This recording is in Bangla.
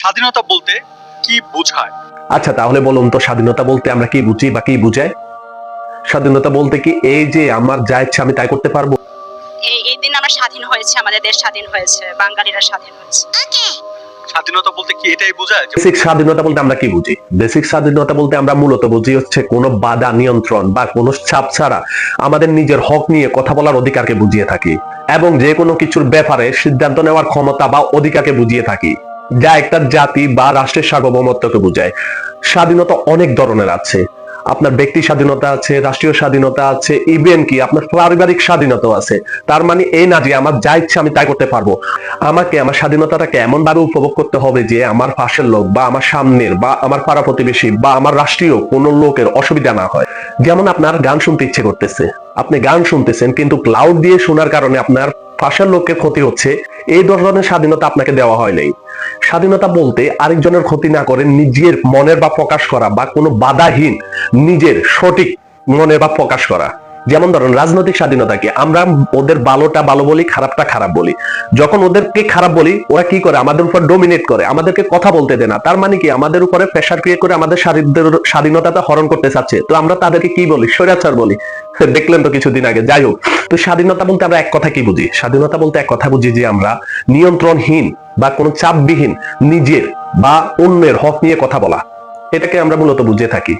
স্বাধীনতা বলতে কি বোঝায়? আচ্ছা তাহলে বলুন তো স্বাধীনতা বলতে আমরা কি বুঝি বা কি বুঝাই? স্বাধীনতা বলতে কি এই যে আমার যা ইচ্ছা আমি তাই করতে পারব? এই এই দিন আমরা স্বাধীন হয়েছে আমাদের দেশ স্বাধীন হয়েছে বাঙালিরা স্বাধীন হয়েছে। স্বাধীনতা বলতে কি এটাই বোঝায়? বেসিক স্বাধীনতা বলতে আমরা কি বুঝি? বেসিক স্বাধীনতা বলতে আমরা মূলত বুঝি হচ্ছে কোনো বাধা নিয়ন্ত্রণ বা কোনো চাপ ছাড়া আমাদের নিজের হক নিয়ে কথা বলার অধিকারকে বুঝিয়ে থাকি এবং যে কোনো কিছুর ব্যাপারে সিদ্ধান্ত নেওয়ার ক্ষমতা বা অধিকারকে বুঝিয়ে থাকি। যা একটা জাতি বা রাষ্ট্রের সার্বভৌমত্বকে বোঝায়। স্বাধীনতা অনেক ধরনের আছে। আপনার ব্যক্তি স্বাধীনতা আছে, রাষ্ট্রীয় স্বাধীনতা আছে ইভেন কি আপনার পারিবারিক স্বাধীনতাও আছে। তার মানে এই না যে আমার যা ইচ্ছা আমি তাই করতে পারব। আমাকে, আমার স্বাধীনতাটাকে এমন ভাবে উপভোগ করতে হবে যে আমার পাশের লোক বা আমার সামনের বা আমার পাড়া প্রতিবেশী বা আমার রাষ্ট্রীয় কোন লোকের অসুবিধা না হয়। যেমন আপনার গান শুনতে ইচ্ছে করতেছে। আপনি গান শুনতেছেন কিন্তু ক্লাউড দিয়ে শোনার কারণে আপনার পাশের লোকের ক্ষতি হচ্ছে। এই ধরনের স্বাধীনতা আপনাকে দেওয়া হয় নাই। স্বাধীনতা বলতে আরেকজনের ক্ষতি না করে নিজের মনের বা প্রকাশ করা বা কোনো বাধাহীন নিজের সঠিক মনের বা প্রকাশ করা। যেমন ধরুন, রাজনৈতিক স্বাধীনতা কি আমরা ওদের ভালোটা ভালো বলি, খারাপটা খারাপ বলি। যখন ওদেরকে খারাপ বলি, ওরা কি করে? আমাদের উপর ডোমিনেট করে, আমাদেরকে কথা বলতে দেয় না। তার মানে কি? আমাদের উপরে প্রেশার ক্রিয়েট করে আমাদের স্বাধীন- স্বাধীনতাটা হরণ করতে চাচ্ছে। তো আমরা তাদেরকে কি বলি? স্বৈরাচার বলি। দেখলেন তো কিছুদিন আগে, যাই হোক। তো স্বাধীনতা বলতে আমরা এক কথা কি বুঝি? স্বাধীনতা বলতে এক কথা বুঝি যে আমরা নিয়ন্ত্রণহীন বা কোনো চাপবিহীন নিজের বা অন্যের হক নিয়ে কথা বলা। এটাকে আমরা মূলত বুঝে থাকি।